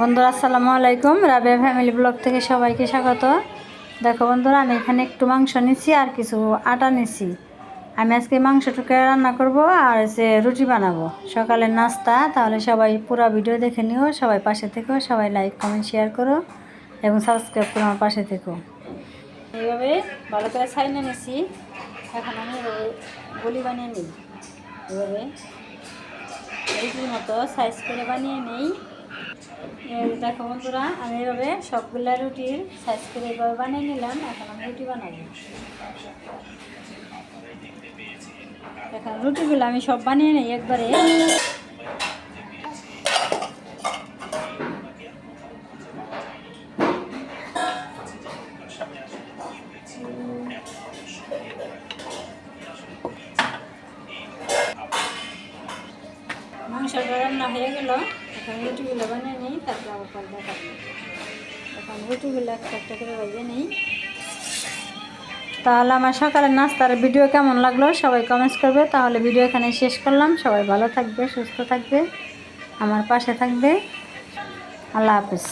বন্ধুরা, আসসালামু আলাইকুম। রাবিয়া ফ্যামিলি ব্লগ থেকে সবাইকে স্বাগত। দেখো বন্ধুরা, আমি এখানে একটু মাংস নিচ্ছি আর কিছু আটা নিচ্ছি। আমি আজকে মাংসটুকে রান্না করব আর সে রুটি বানাবো। সকালের নাস্তা, তাহলে সবাই পুরো ভিডিও দেখে নিও। সবাই পাশে থেকো, সবাই লাইক কমেন্ট শেয়ার করো এবং সাবস্ক্রাইব করো আমার পাশে থেকো। এইভাবে ভালো করে ছাইনে নিচ্ছি। এখন আমি গলি বানিয়ে নিই। এভাবে রুটির মতো সাইজ করে বানিয়ে নিই। দেখো বন্ধুরা, আমি এভাবে সবগুলা রুটির সাইজ করে এভাবে বানিয়ে নিলাম, এখন আমি রুটি বানাবো। এখন রুটিগুলো আমি সব বানিয়ে নিই, একবারে। মাংসটা রান্না হয়ে গেল। এখন রুটিগুলো বানিয়ে নিই, তারপর আবার দেখাবো এখন রুটিগুলো একটা করে বাজিয়ে নিই। তাহলে আমার সকালের নাস্তার ভিডিও কেমন লাগল সবাই কমেন্টস করবে। তাহলে ভিডিও এখানে শেষ করলাম। সবাই ভালো থাকবে, সুস্থ থাকবে, আমার পাশে থাকবে। আল্লাহ হাফিজ।